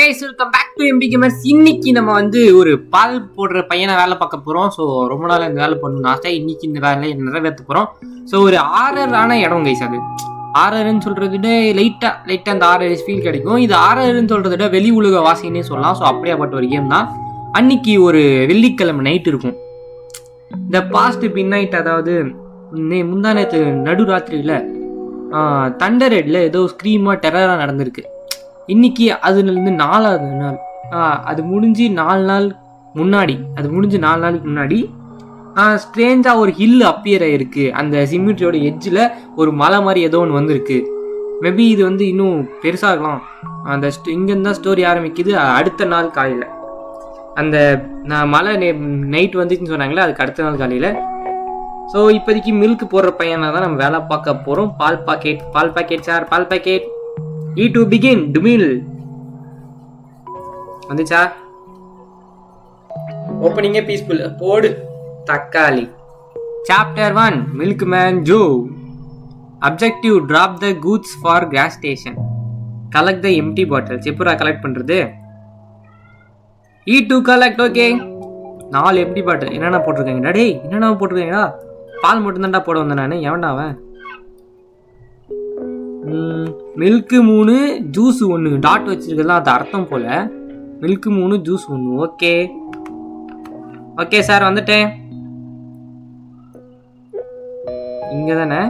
Guys welcome back to MP gamers இன்னைக்கு நம்ம வந்து ஒரு பால் போடுற பையனை வேலை பார்க்க போகிறோம் ஸோ ரொம்ப நாள் இந்த வேலை பண்ணணும் ஆசை. இன்னைக்கு இந்த வேலை நிறைவேற்ற போகிறோம் ஸோ ஒரு ஆறரான இடம் கைஸ் அது. ஆறர்னு சொல்றத விட லைட்டாக அந்த ஆறர் ஃபீல் கிடைக்கும். இது ஆறர்னு சொல்கிறத விட வெளி உலக வாசினே சொல்லலாம். ஸோ அப்படியாப்பட்ட ஒரு கேம் தான். அன்னைக்கு ஒரு வெள்ளிக்கிழமை நைட் இருக்கும். இந்த பாஸ்ட் பின் நைட் அதாவது முந்தா நேற்று நடுராத்திரியில் தண்டர் ஹெட்டில் ஏதோ ஸ்க்ரீமாக டெரராக நடந்திருக்கு. இன்னைக்கு அதுலேருந்து நாலாவது நாள். அது முடிஞ்சு நாலு நாள் முன்னாடி அது முடிஞ்சு நாலு நாளுக்கு முன்னாடி ஸ்ட்ரேஞ்சாக ஒரு ஹில் அப்பியர் ஆகிருக்கு அந்த சிமிட்ரியோட எட்ஜில் ஒரு மலை மாதிரி ஏதோ ஒன்று வந்திருக்கு. மேபி இது வந்து இன்னும் பெருசாகலாம் அந்த இங்கேருந்து தான் ஸ்டோரி ஆரம்பிக்குது. அடுத்த நாள் காலையில். அந்த நான் மழை நைட் வந்துச்சுன்னு சொன்னாங்களே அதுக்கு அடுத்த நாள் காலையில். ஸோ இப்போதைக்கு மில்க் போடுற பையனை தான் நம்ம வேலை பார்க்க போகிறோம் பால் பாக்கெட் பால் பாக்கெட் சார் பால் பாக்கெட் இ டு பிகின் டுமில் வந்துச்சா? ஓப்பனிங்கே பீஸ்ஃபுல் போடு. தக்காளி. Chapter one milk man Joe objective drop the goods for gas station collect the empty bottles எப்படா கலெக்ட் பண்ணுறது இ டு கலெக்ட் ஓகே நாலு எம்டி பாட்டில் என்னென்ன போட்டிருக்காங்கடா டேய் என்னென்ன போட்டிருக்காங்கடா. பால் மட்டும்தான்டா போட வந்தேன் நான். எவன்டா அவன்? மில்க்கு மூணு ஜூஸ் ஒன்று டாட் வச்சிருக்கலாம் அது அர்த்தம் போல. மில்க்கு மூணு ஜூஸ் ஒன்று ஓகே. ஓகே சார் வந்துட்டேன். இங்கே தானே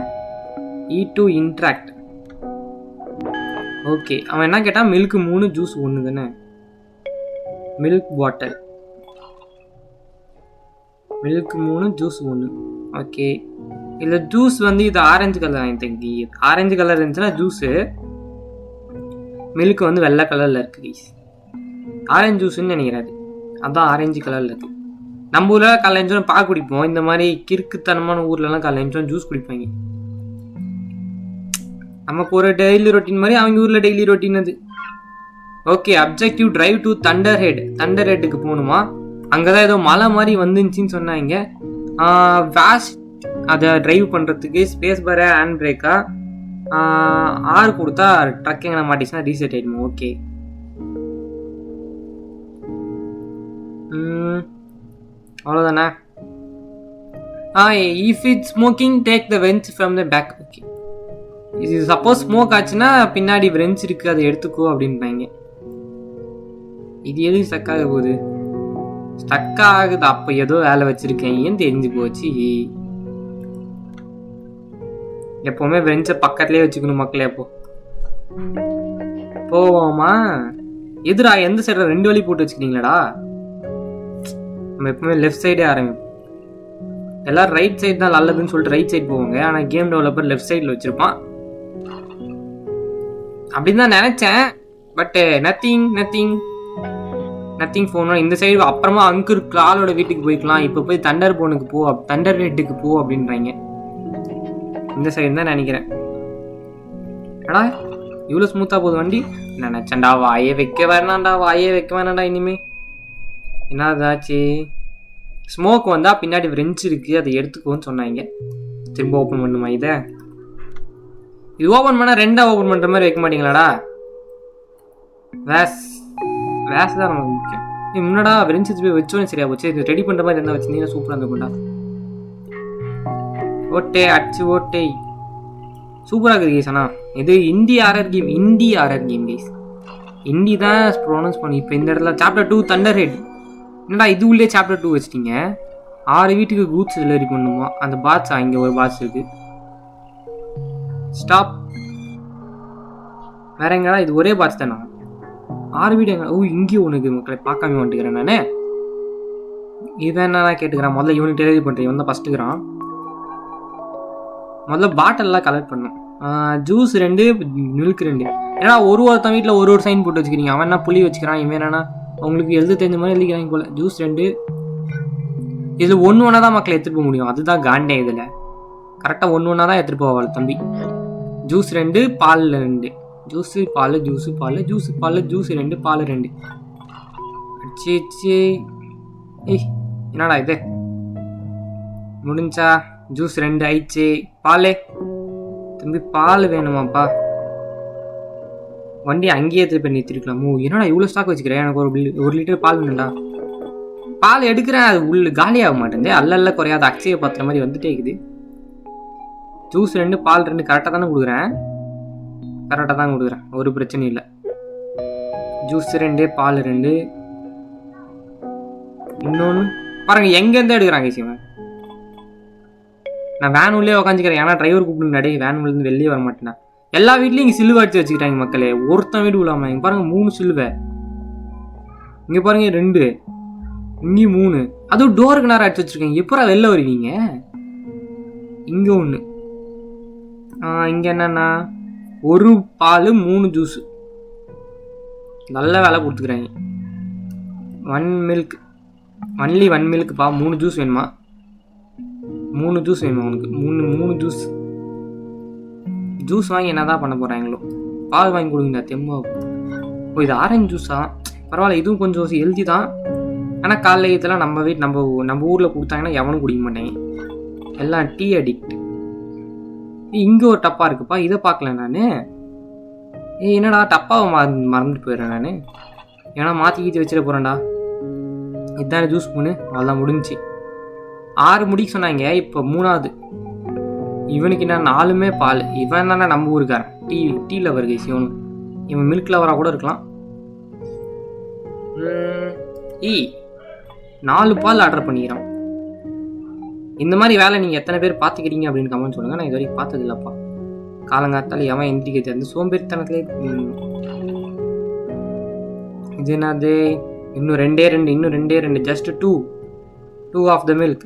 E e to interact okay. அவன் என்ன கேட்டான் மில்க்கு மூணு ஜூஸ் ஒன்று தானே? Milk bottle. மில்க் மூணு ஜூஸ் ஒன்று ஓகே. இதில் ஜூஸ் வந்து இது orange colour I think orange colour இருந்துச்சுன்னா ஜூஸு மில்க் வந்து வெள்ளை கலரில் இருக்குது கைஸ் ஆரஞ்சு ஜூஸ்ன்னு நினைக்கிறாரு அதான் ஆரஞ்சு கலரில் இருக்குது நம்ம ஊரில் கலைஞ்சோம் பா குடிப்போம். இந்த மாதிரி கிறுக்குத்தனமான ஊர்லலாம் கலைஞ்சோம் ஜூஸ் குடிப்பாங்க. நமக்கு ஒரு டெய்லி ரொட்டீன் மாதிரி அவங்க ஊரில் டெய்லி ரொட்டீன் அது. Okay objective drive to thunderhead thunder ஹெட்டுக்கு போகணுமா? அங்கே தான் ஏதோ மலை மாதிரி வந்துருச்சுன்னு சொன்னாங்க. வேஸ் அதை ட்ரைவ் பண்ணுறதுக்கு ஸ்பேஸ் பார ஹேண்ட் பிரேக்காக ஆர் கொடுத்தா ட்ரக் எங்கே மாட்டிச்சுன்னா ரீசெட் ஆகிடுமா ஓகே அவ்வளோதானே ஆ if it smoking take the winch from the back okay இது சப்போஸ் ஸ்மோக் ஆச்சுன்னா பின்னாடி வெஞ்ச் இருக்குது அதை எடுத்துக்கோ அப்படின்றாங்க இது எது ஸ்டக் ஆக போகுது? ஸ்டக் ஆகுது. அப்போ ஏதோ வேலை வச்சிருக்கேன். தெரிஞ்சு போச்சு? எப்போவுமே பெஞ்சை பக்கத்துலயே வச்சுக்கணும் மக்களே அப்போ. போவோமா? எதிரா எந்த சைடு ரெண்டு வழி போட்டு வச்சுக்கிட்டீங்களாடா? நம்ம எப்பவுமே லெஃப்ட் சைடே ஆரம்பிப்போம். எல்லாரும் ரைட் சைடு தான் நல்லதுன்னு சொல்லிட்டு ரைட் சைடு போவாங்க. ஆனால் கேம் டெவலப்பர் லெஃப்ட் சைடில் வச்சிருப்பான். அப்படின்னு தான் நினச்சேன். But nothing nothing nothing phone இந்த சைடு அப்புறமா அங்குர் ஆளோட வீட்டுக்கு போய்க்கலாம். இப்போ போய் தண்டர் போனுக்கு போ தண்டர் ஹெட்டுக்கு போ அப்படின்றாங்க. இந்த சைடு தான் நினைக்கிறேன். அடா இவ்வளோ ஸ்மூத்தாக போகுது வண்டி. நினச்சேன்டா வாயே வைக்க வேணாம்டா வாயே வைக்க வேணாம்டா இனிமே. என்னதாச்சு? ஸ்மோக் வந்தால் பின்னாடி ஃப்ரெஞ்ச் இருக்குது அதை எடுத்துக்கோன்னு சொன்னாங்க. திரும்ப ஓப்பன் பண்ணுமா இதை? இது ஓப்பன் பண்ணால் ரெண்டாக ஓப்பன் பண்ணுற மாதிரி வைக்க மாட்டீங்களாடா? வேஸ் வேஸ் தான் நமக்கு முக்கியம். நீ முன்னாடா ஃப்ரெஞ்ச் போய் வச்சோன்னு சரியா போச்சு. இது ரெடி பண்ணுற மாதிரி இருந்தால் வச்சுருந்தீங்கன்னா சூப்பராக இருந்திருக்கும்டா. ஓட்டே அடிச்சு ஓட்டே. சூப்பராக இருக்குது கேஸ் அண்ணா இது Hindi RR game Hindi RR game case Hindi தான் ப்ரொனவுன்ஸ் பண்ணி இப்போ இந்த இடத்துல சாப்டர் டூ தண்டர் ஹெட் என்னடா இது உள்ளே சாப்டர் டூ வச்சிட்டீங்க? ஆறு வீட்டுக்கு கூட்ஸ் டெலிவரி பண்ணுமா? அந்த பாட்ஸ் இங்கே ஒரு பாட்ஸ் இருக்கு. ஸ்டாப் வேற எங்கடா இது? ஒரே பாட்ஸ் தானா? ஆறு வீடு எங்க? ஓ இங்கேயும் உனக்கு மக்களை. பார்க்காம வந்துக்கிறேன் நான். இவன் என்ன கேட்டுக்கிறான்? முதல்ல இவனுக்கு டெலிவரி பண்ணுறேன் இவன் தான் ஃபஸ்ட்டுக்கிறான் முதல்ல பாட்டில்லாம் கலெக்ட் பண்ணும் ஜூஸ் ரெண்டு மில்க் ரெண்டு. ஏன்னா ஒரு ஒருத்தன் வீட்டில் ஒரு ஒரு சைன் போட்டு வச்சுக்கிறீங்க. அவன் என்ன புளி வச்சுக்கிறான் இவன் என்னன்னா அவங்களுக்கு எழுத தெரிஞ்ச மாதிரி எழுதிக்கிறாங்க போல. ஜூஸ் ரெண்டு. இதில் ஒன்று ஒன்றா தான் மக்களை எடுத்துகிட்டு போக முடியும். அதுதான் காண்டே இதில். கரெக்டாக ஒன்று ஒன்றா தான் எடுத்துகிட்டு போவாள் தம்பி. ஜூஸ் ரெண்டு பால் ரெண்டு. ஜூஸு பால் ஜூஸு பால் ஜூஸு பால் ஜூஸ் ரெண்டு பால் ரெண்டு. அடிச்சு அச்சி ஏய் என்னடா இது? முடிஞ்சா? ஜூஸ் ரெண்டு ஆயிடுச்சு பாலே. தம்பி பால் வேணுமாப்பா. வண்டி அங்கேயே எடுத்து போய் நிறுத்திருக்கலாம்? ஓ என்னடா இவ்வளோ ஸ்டாக் வச்சுக்கிறேன் எனக்கு ஒரு ஒரு லிட்டர் பால் வேணும்டா. பால் எடுக்கிறேன் அது உள்ள காலியாக மாட்டேங்குது அல்ல அல்ல குறையாத அக்ஷய பத்திர மாதிரி வந்துட்டே இருக்குது. ஜூஸ் ரெண்டு பால் ரெண்டு கரெக்டாக தானே கொடுக்குறேன். கரெக்டாக தான் கொடுக்குறேன். ஒரு பிரச்சனையும் இல்லை. ஜூஸ் ரெண்டு பால் ரெண்டு. இன்னொன்று பாருங்க எங்கேருந்து எடுக்கிறாங்க சிவன் நான் வேன் உள்ளே உட்காந்துக்கிறேன் ஏன்னா டிரைவர் கூப்பிட்டு டேய் வேன் உள்ளேருந்து வெளியே வர மாட்டேன் எல்லா வீட்லையும் இங்கே சிலுவை அடிச்சு வச்சுக்கிட்டாங்க மக்களே. ஒருத்தன் வீடு விழாம இங்கே பாருங்க மூணு சில்லுவை. இங்கே பாருங்க ரெண்டு. இங்கேயும் மூணு. அதுவும் டோருக்கு நேரம் அடிச்சு வச்சிருக்கீங்க. எப்பரா வெளில வருவீங்க? இங்கே ஒன்று இங்கே என்னன்னா ஒரு பால் மூணு ஜூஸு நல்ல வேலை கொடுத்துக்குறாங்க. ஒன் மில்க் ஒன்லி ஒன் மில்க்குப்பா மூணு ஜூஸ் வேணுமா? மூணு ஜூஸ் வேணும் உனக்கு? மூணு மூணு ஜூஸ் ஜூஸ் வாங்கி என்ன தான் பண்ண போகிறாங்களோ பால் வாங்கி கொடுங்க தெம்மா ஓ இது ஆரஞ்சு ஜூஸா பரவாயில்ல இதுவும் கொஞ்சம் ஹெல்த்தி தான். ஆனால் காலைல இதெல்லாம் நம்ம வீட்டு நம்ம நம்ம ஊரில் கொடுத்தாங்கன்னா எவனும் குடிக்க மாட்டேங்க. எல்லாம் டீ அடிக்ட் இங்கே ஒரு டப்பா இருக்குப்பா இதை பார்க்கல நான். ஏய் என்னடா டப்பாவை மற மறந்துட்டு போயிடுறேன் நான். ஏன்னா மாற்றி கீத்தி வச்சிட போகிறேன்டா இதான ஜூஸ் பண்ணு அதெல்லாம் முடிஞ்சுச்சு. ஆறு முடிக்கு சொன்னாங்க இப்போ மூணாவது. இவனுக்கு என்ன நாலுமே பால். இவன் தானே நம்ம ஊருக்காரன். டீ டீ லவர் கைஸ் இவனு இவன் மில்க் லவராக கூட இருக்கலாம். ஈ நாலு பால் ஆர்டர் பண்ணிக்கிறான். இந்த மாதிரி வேலை நீங்கள் எத்தனை பேர் பார்த்துக்கிறீங்க அப்படின்னு கமெண்ட் சொல்லுங்கள் நான் இது வரைக்கும் பார்த்தது இல்லைப்பா காலங்காத்தால எவன் எந்திரிக்க தெரிந்து சோம்பேறித்தனத்திலே இது என்னது? இன்னும் ரெண்டே ரெண்டு இன்னும் ரெண்டே ரெண்டு just two two of the milk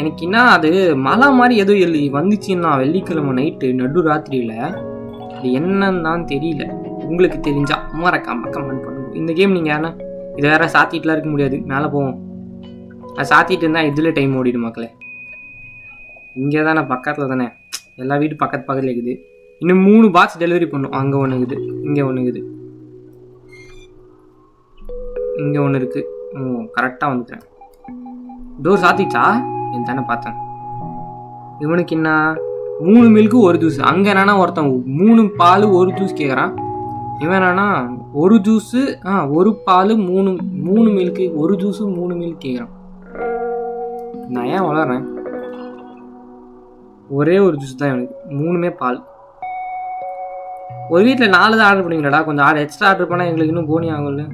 எனக்கு என்ன அது மழை மாதிரி ஏதோ எழுதி வந்துச்சுன்னா வெள்ளிக்கிழமை நைட்டு நடு ராத்திரியில் அது என்னன்னு தான் தெரியல. உங்களுக்கு தெரிஞ்சா மறக்காம கமெண்ட் பண்ணுங்க. இந்த கேம் நீங்கள் யாரா இதை வேற சாத்திட்டுலாம் இருக்க முடியாது. மேலே போவோம். அது சாத்திட்டு இருந்தால் இதில் டைம் ஓடிடும் மக்களே. இங்கே தானே பக்கத்தில் தானே. எல்லா வீடு பக்கத்து பக்கத்தில் இருக்குது. இன்னும் மூணு பாக்ஸ் டெலிவரி பண்ணும் அங்கே ஒன்று இருக்குது. இங்கே ஒன்று இருக்குது. இங்கே ஒன்று இருக்குது ஓ கரெக்டாக வந்துக்கிறேன் டோர் சாத்திச்சா என் தானே பார்த்தேன். இவனுக்கு என்ன? மூணு மில்க்கு ஒரு ஜூஸ் அங்கே என்னன்னா ஒருத்தன் மூணு பால் ஒரு ஜூஸ் கேட்குறான் இவன் என்னன்னா ஒரு ஜூஸு ஆ ஒரு பால் மூணு மூணு மில்க்கு ஒரு ஜூஸு மூணு மில்க் கேட்குறான் நான் ஏன் வளர்றேன்? ஒரே ஒரு ஜூஸ் தான் எனக்கு மூணுமே பால். ஒரு வீட்டில் நாலு தான் ஆர்டர் பண்ணுவீங்களாடா கொஞ்சம் ஆர்டர் எக்ஸ்ட்ரா ஆர்டர் பண்ணால் எங்களுக்கு இன்னும் போனி ஆகும்ல.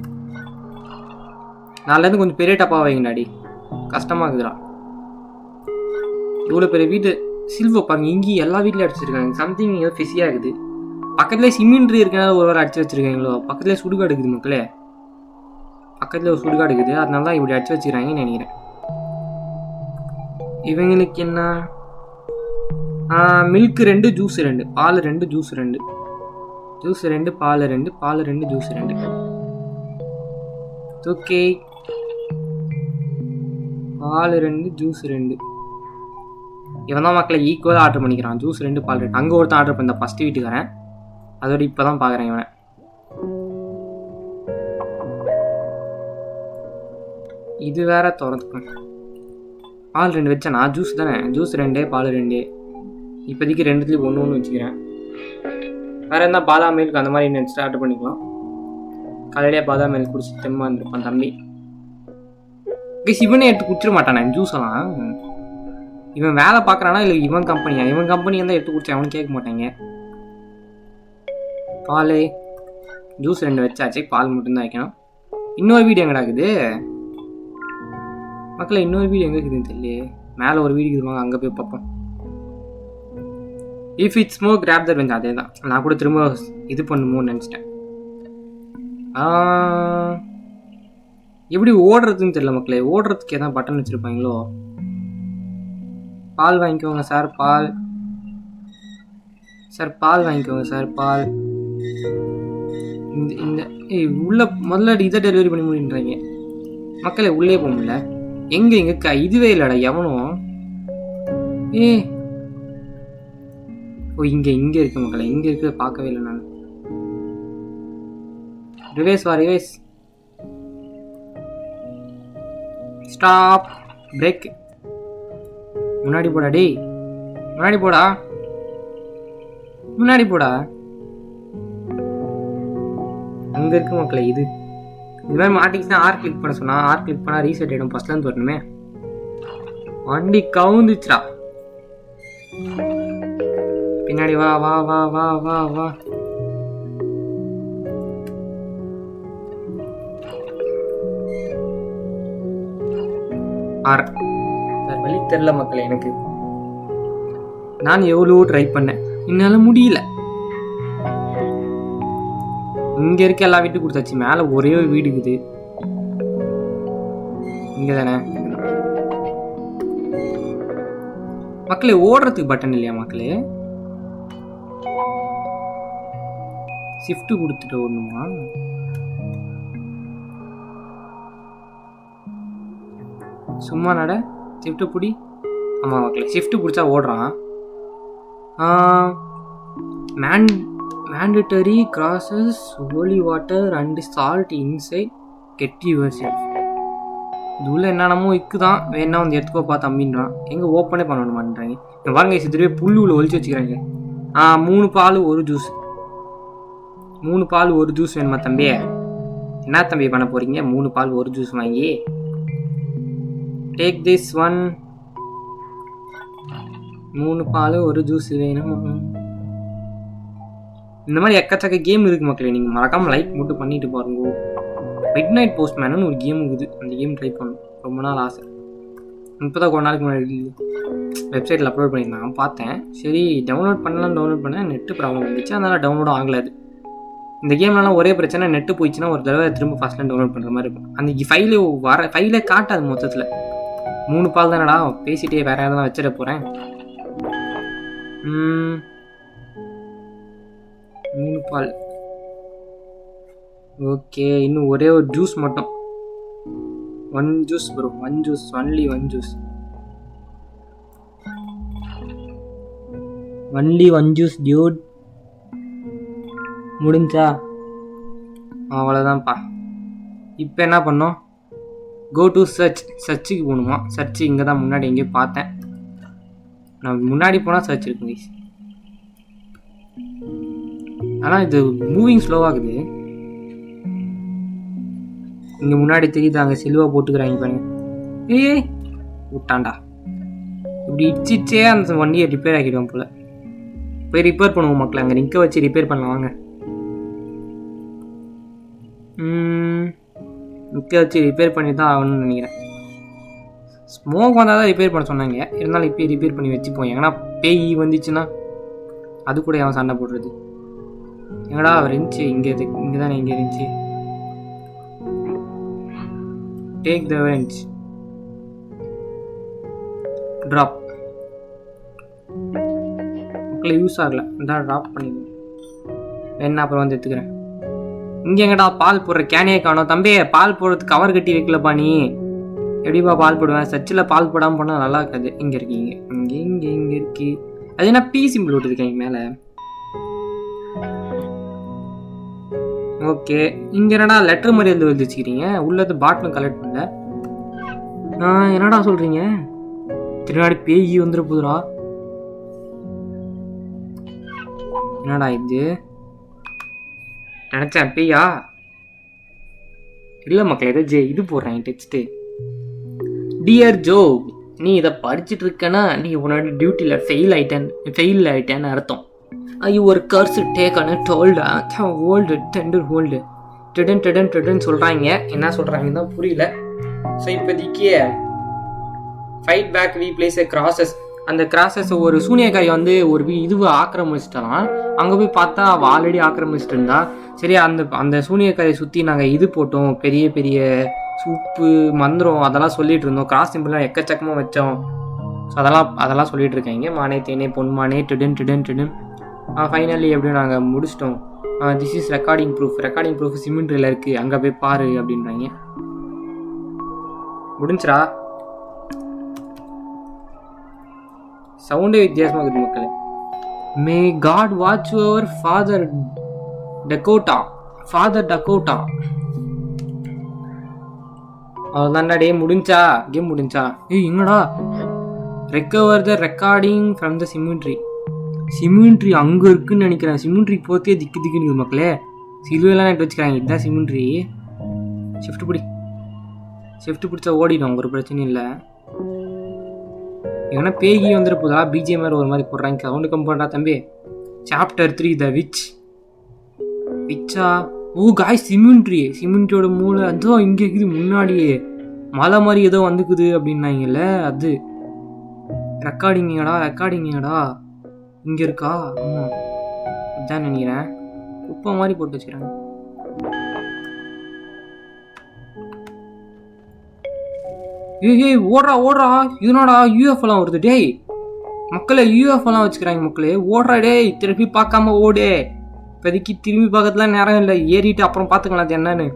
நாலுலேருந்து கொஞ்சம் பெரிய டப்பா வைங்கடாடி. கஷ்டமாக இருக்குதுடா. இவ்வளோ பெரிய வீடு சில்வோ பாருங்க இங்கேயும் எல்லா வீட்லையும் அடிச்சிருக்காங்க சம்திங் ஏதோ ஃபிஸியாக இருக்குது. பக்கத்துலேயே சிமெண்ட்ரி இருக்கனால ஒரு வாரம் அடிச்சு வச்சிருக்காங்களோ? பக்கத்துலேயே சுடுகாடு இருக்குது மக்களே. பக்கத்தில் ஒரு சுடுகாடு இருக்குது. அதனால தான் இப்படி அடிச்சு வச்சுக்கிறாங்கன்னு நினைக்கிறேன். இவங்களுக்கு என்ன? மில்க் ரெண்டு ஜூஸ் ரெண்டு. பால் ரெண்டு ஜூஸ் ரெண்டு. ஜூஸ் ரெண்டு பால் ரெண்டு. பால் ரெண்டு ஜூஸ் ரெண்டு. ஓகே பால் ரெண்டு ஜூஸ் ரெண்டு. இவன் தான் மக்களை ஈக்குவலாக ஆர்டர் பண்ணிக்கிறான். ஜூஸ் ரெண்டு பால் ரெண்டு அங்கே ஒருத்தன் ஆர்டர் பண்ண ஃபஸ்ட்டு வீட்டுக்காரன். அதோட இப்போ தான் பார்க்குறேன் இவனை. இது வேற திறந்துக்கணும் பால் ரெண்டு வச்சேனா? ஜூஸ் தானே? ஜூஸ் ரெண்டே பால் ரெண்டே. இப்போதைக்கு ரெண்டுத்துலேயும் ஒன்று ஒன்று வச்சுக்கிறேன். வேறு என்ன பாதாம் மில்க் அந்த மாதிரி நெக்ஸ்ட் ஆர்டர் பண்ணிக்கலாம். காலையிலே பாதாம் மில்க் குடிச்சு தெம்மா இருந்திருப்பான் தம்பி. கைஸ் இவனே எடுத்து குடிச்சிட மாட்டானே? ஜூஸ் எல்லாம்? இவன் வேலை பார்க்குறானா இல்லை இவன் கம்பெனியா இவன் கம்பெனி தான் எடுத்து குடிச்சு அவனு கேட்க மாட்டாங்க. பால் ஜூஸ் ரெண்டு வச்சாச்சு. பால் மட்டும்தான் வைக்கணும். இன்னொரு வீடு எங்கடா இருக்குது? மக்களை இன்னொரு வீடு எங்கே இருக்குதுன்னு தெரியலையே. மேலே ஒரு வீடு இருக்குது. அங்கே போய் பார்ப்போம். If it's more grab the winch அதே தான் நான் கூட திரும்ப இது பண்ணுமோன்னு நினச்சிட்டேன். எப்படி ஓடுறதுன்னு தெரியல மக்களே. ஓடுறதுக்கு எதாவது பட்டன் வச்சுருப்பாங்களோ? பால் வாங்கிக்கோங்க சார் பால். சார் பால் வாங்கிக்கோங்க சார் பால். இந்த இந்த ஏய் உள்ள முதல்ல இதை டெலிவரி பண்ணி முடியுன்றாங்க மக்களே உள்ளே போக முடியல. எங்க எங்க க இதுவே இல்லடா எவனும் ஏ. ஓ இங்க இங்க இருக்க மக்களை இங்க இருக்கிறத பார்க்கவே இல்லை நான். ரிவேஸ் வா ரிவேஸ் ஸ்டாப். பிரேக். முன்னாடி போடா டேய். முன்னாடி போடா. முன்னாடி போடா. அங்கே இருக்கு மக்களை இது. இது மாதிரி மாட்டிக்கிச்சுன்னா ஆர் கிளிக் பண்ண சொன்னா ஆர் கிளிக் பண்ணால் ரீசெட் ஆகிடும் ஃபஸ்ட்லேருந்து வரணுமே. வண்டி கவுந்துச்சுடா. பின்னாடி வா வா வா வா வா வா. ஆர் வழி தெரில மக்கள் எனக்கு. நான் எவ்வளவோ ட்ரை பண்ணேன். என்னால் முடியல. இங்கே இருக்க எல்லா வீட்டுக்கும் கொடுத்தாச்சு. மேலே ஒரே ஒரு வீடு இருக்குது. இங்கே தானே? மக்களே ஓடுறதுக்கு பட்டன் இல்லையா மக்களே? ஷிஃப்ட் கொடுத்துட்டு ஓடணுமா? சும்மா நட. ஷிஃப்ட் பிடி? ஆமாம் ஓகே ஷிஃப்ட் பிடிச்சா ஓடுறான். Man mandatory crosses holy water and salt inside get yourself இது உள்ள என்னென்னமோ இக்குதான். வேணா வந்து எடுத்துக்கோ பார்த்து அம்மின்றான். எங்கே ஓப்பனே பண்ண மாட்டேறாங்க இங்க பாருங்க சித்திரவே புல்லு உள்ள ஒழிச்சு வச்சுக்கிறாங்க. ஆ மூணு பால் ஒரு ஜூஸ் மூணு பால் ஒரு ஜூஸ் வேணுமா தம்பி என்ன தம்பி பண்ண போகிறீங்க மூணு பால் ஒரு ஜூஸ் வாங்கி. டேக் திஸ் ஒன் மூணு பால் ஒரு ஜூஸ் வேணும். இந்த மாதிரி எக்கச்சக்க கேம் இருக்கு மக்களே நீங்கள் மறக்காம லைக் மட்டும் பண்ணிட்டு பாருங்க. மிட் நைட் போஸ்ட் மேனு ஒரு கேம் இருக்குது. அந்த கேம் ட்ரை பண்ணணும். ரொம்ப நாள் ஆசை. இப்போ தான் கொஞ்ச நாளைக்கு முன்னாடி வெப்சைட்டில் அப்லோட் பண்ணியிருந்தாங்க பார்த்தேன். சரி டவுன்லோட் பண்ணலாம் டவுன்லோட் பண்ணேன் நெட்டு ப்ராப்ளம் வந்துச்சு. அதனால் டவுன்லோடும் ஆகலாது இந்த கேம்லலாம் ஒரே பிரச்சனை நெட்டு போயிடுச்சுன்னா ஒரு தடவை திரும்ப ஃபஸ்ட்ல டவுன்லோட் பண்ணுற மாதிரி இருக்கும். அந்த ஃபைலு வர ஃபைலே காட்டாது மொத்தத்தில். மூணு பால் தானடா? பேசிட்டே வேற தான் வச்சிட போகிறேன் மூணு பால். ஓகே இன்னும் ஒரே ஒரு ஜூஸ் மட்டும். One juice bro one juice only one juice only one juice dude முடிஞ்சா? அவ்வளோதான்ப்பா இப்போ என்ன பண்ணோம்? கோ டு சர்ச் சர்ச்சுக்கு போகணுமா? சர்ச் இங்கே தான் முன்னாடி எங்கேயோ பார்த்தேன். நான் முன்னாடி போனால் சர்ச் இருக்கும் guys. ஆனால் இது மூவிங் ஸ்லோவாகுது இங்கே முன்னாடி தெரியுது? அங்கே சிலுவாக போட்டுக்கிறாங்க பாருங்க. ஏய் விட்டாண்டா இப்படி இடிச்சிச்சே அந்த வண்டியை ரிப்பேர் ஆக்கிடுவோம் போல். போய் ரிப்பேர் பண்ணுவோம் மக்களை. அங்கே நிற்க வச்சு ரிப்பேர் பண்ணலாம் வாங்க. முக்கிய வச்சு ரிப்பேர் பண்ணி தான் ஆகணும்னு நினைக்கிறேன். ஸ்மோக் வந்தால் தான் ரிப்பேர் பண்ண சொன்னாங்க. இருந்தாலும் இப்போ ரிப்பேர் பண்ணி வச்சுப்போம். எங்கன்னா பேய் வந்துச்சுன்னா அது கூட அவன் சண்டை போடுறது. எங்கடா அவர் இருந்துச்சு? இங்கே இங்கே தானே இங்கே இருந்துச்சு. டேக் த வெஞ்ச் ட்ராப் மக்களை யூஸ் ஆகல. இதான் ட்ராப் பண்ணிடுங்க வேணா அப்புறம் வந்து எடுத்துக்கிறேன். இங்கே எங்கடா பால் போடுற கேனே காணும். தம்பி பால் போடுறதுக்கு கவர் கட்டி வைக்கலப்பா நீ. எப்படிப்பா பால் போடுவேன்? சர்ச்சில் பால் போடாமல் போனால் நல்லா இருக்காது. இங்கே இருக்கீங்க. இங்கே இங்கே இங்கே இருக்கு. அது என்ன பி சிம்பிள் விட்டுருக்கீங்க மேலே? ஓகே இங்கே என்னடா லெட்டர் மாதிரி எழுதி எழுதி வச்சுக்கிறீங்க உள்ளது பாட்டிலும் கலெக்ட் பண்ணல. என்னடா சொல்கிறீங்க திருநாடி பேய் வந்துட போதுடா. என்னடா இது? நினச்சேன் பேயா இல்லை மக்களே ஏதோ ஜே இது போடுறேன் டெக்ஸ்ட்டு டியர் ஜோ நீ இதை படிச்சுட்டு இருக்கேன்னா நீ உன்னோட டியூட்டியில் ஃபெயில் ஆயிட்டேன் ஃபெயில் ஆயிட்டேன்னு அர்த்தம். ஐ ஒரு கர்ஸ் டேக் அனு டோல்டு ஓல்டு டெண்டர் ஹோல்டு டெடன் டெடன் டெடன் சொல்கிறாங்க என்ன சொல்கிறாங்கன்னு தான் புரியல. ஸோ இப்போதைக்கு fight back we place crosses அந்த கிராசஸ் ஒரு சூனியக்காரி வந்து ஒரு வி- இதுவை ஆக்கிரமிச்சிட்டான். அங்கே போய் பார்த்தா அவள் ஆல்ரெடி ஆக்கிரமிச்சிட்டு இருந்தா. சரி அந்த அந்த சூனியக்காரியை சுற்றி நாங்கள் இது போட்டோம். பெரிய பெரிய சூப்பு மந்திரம் அதெல்லாம் சொல்லிட்டு இருந்தோம். கிராஸ் சிம்பிள்லாம் எக்கச்சக்கமாக வச்சோம். ஸோ அதெல்லாம் அதெல்லாம் சொல்லிட்டு இருக்காங்க. மானே தேனே பொன்மானே டிடன் டிடன் டிடன். ஃபைனலி எப்படியும் நாங்கள் முடிச்சிட்டோம். This is recording proof recording proof சிமெண்ட்ரியில் இருக்குது அங்கே போய் பாரு அப்படின்றாங்க. முடிஞ்சிரா? சவுண்டே வித்தியாசமாக இருக்குது மக்களே. May God watch over father Dakota father Dakota அவ்வளோதான்டா டே முடிஞ்சா? கேம் முடிஞ்சா? ஏய் என்னடா recover the recording from the cemetery cemetery அங்கே இருக்குன்னு நினைக்கிறேன். சிமெண்ட்ரி போத்தே திக்கு திக்குன்னு இருக்குது மக்களே. சிலுவெல்லாம் நட்டு வச்சுக்கிறாங்க. இதுதான் சிமெண்ட்ரி ஷிஃப்ட் பிடி. ஷிஃப்ட் பிடிச்சா ஓடிடும். ஒரு பிரச்சனையும் இல்லை. ஏன்னா பேகி வந்துட போதா? பிஜிஎம் ஒரு மாதிரி போடுறாங்க. சவுண்டு கம்பெண்டா தம்பி. சாப்டர் த்ரீ த விச் பிச்சா ஓ காய் சிமெண்ட்ரி சிமெண்ட்டோட மூளை அதோ இங்கே இருக்குது முன்னாடியே. மலை மாதிரி ஏதோ வந்துக்குது அப்படின்னாங்கல்ல அது. ரெக்கார்டிங்கடா ரெக்கார்டிங்கடா இங்கே இருக்கா? ஆமாம் அதான் நினைக்கிறேன். குப்பை மாதிரி போட்டு வச்சுக்கிறாங்க. ஏய் ஏய் ஓடுறா ஓடுறா. இதனோடா யூஎஃப்லாம் வருது டேய். மக்களே யூஎஃப்லாம் வச்சுக்கிறாங்க மக்களே. ஓடுறா டேய். திருப்பி பார்க்காம ஓடே. இப்போதைக்கு திரும்பி பார்க்கறதுலாம் நேரம் இல்லை. ஏறிட்டு அப்புறம் பார்த்துக்கலாம் அது என்னன்னு.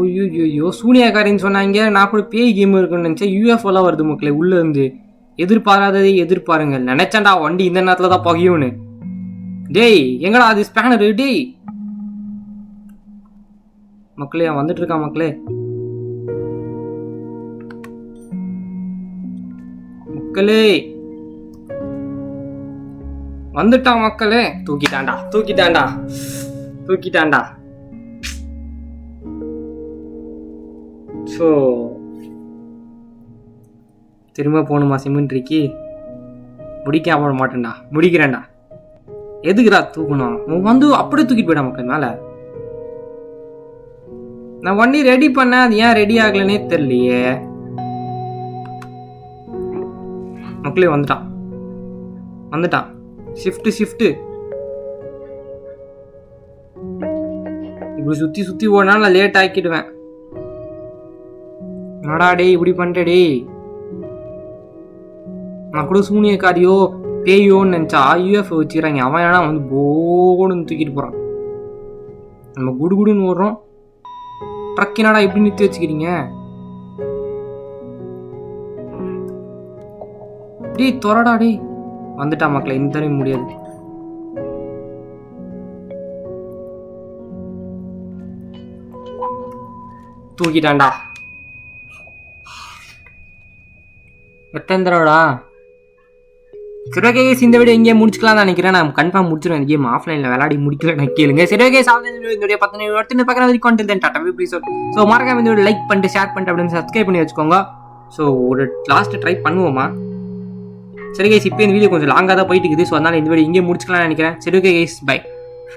ஓய்யோ ஐயோ சூனியாக்காரின்னு சொன்னாங்க. நான் கூட பேய் கேம் இருக்குன்னு நினச்சேன். யூஎஃப்ஓலாம் வருது மக்களே உள்ளே இருந்து. எதிர்பாராததை எதிர்பாருங்க நினைச்சேன்டா வண்டி இந்த நேரத்தில் தான் பகையும்னு. டேய் எங்கடா அது ஸ்பேனர் டேய். மக்களே அவன் வந்துட்டு இருக்கான் மக்களே. மக்களே வந்துட்டான் மக்களே. தூக்கிட்டான்டா தூக்கிட்டாண்டா தூக்கிட்டான்டா. ஸோ திரும்ப போகணுமா சிமெண்ட்ரிக்கு? முடிக்காம போட மாட்டேன்டா முடிக்கிறேன்டா. எதுக்குடா தூக்கணும்? உன் வந்து அப்படியே தூக்கிட்டு போயிடா மக்கள் மேலே. நான் வண்டி ரெடி பண்ணேன் அது ஏன் ரெடி ஆகலன்னே தெரியலையே. மக்களே வந்துட்டான். வந்துட்டான். ஷிஃப்ட் ஷிஃப்ட் இப்படி சுற்றி சுற்றி ஓடினா நான் லேட் ஆக்கிடுவேன். என்னடா டேய் இப்படி பண்ணுறடே நான் கூட சூனியக்காரியோ பேயோன்னு நினச்சா யூஎஃப் வச்சுக்கிறாங்க. அவன் ஏன்னா வந்து போகணுன்னு தூக்கிட்டு போகிறான் நம்ம குடுகுடுன்னு ஓடுறோம். ட்ரக் என்னடா இப்படி நிறுத்தி வச்சுக்கிறீங்க? டேய் தொரடா டேய். வந்துட்டா மக்களை இந்த தடவை முடியாது. தூக்கிட்டாண்டா எத்தனை தடவைடா? சரி ஓகே guys, இந்த வீடியோ இங்கே முடிச்சுக்கலாம் நினைக்கிறேன். நான் கன்ஃபார்ம் முடிச்சிருவேன். இந்த கேம் ஆஃப்லைனில் விளையாடி முடிக்கல நான் கேளுங்க. சரி ஓகே சாப்பிட்டு பத்து நிமிஷம் எடுத்து பார்க்குற வரைக்கும் கொண்டு டாட்டா ப்ளீஸ் ஸோ மறக்காம இந்த வீடியோ லைக் பண்ணிட்டு ஷேர் பண்ணிட்டு அப்படின்னு சப்ஸ்கிரைப் பண்ணி வச்சுக்கோங்க. ஸோ ஒரு லாஸ்ட் ட்ரை பண்ணுவோமா? சரி கைஸ் இப்போ இந்த வீடியோ கொஞ்சம் லாங்காக தான் போயிட்டு இருக்குது. ஸோ அதனால் இந்த வீடியோ இங்கே முடிச்சுக்கலாம்னு நினைக்கிறேன். சரி ஓகே கைஸ் பை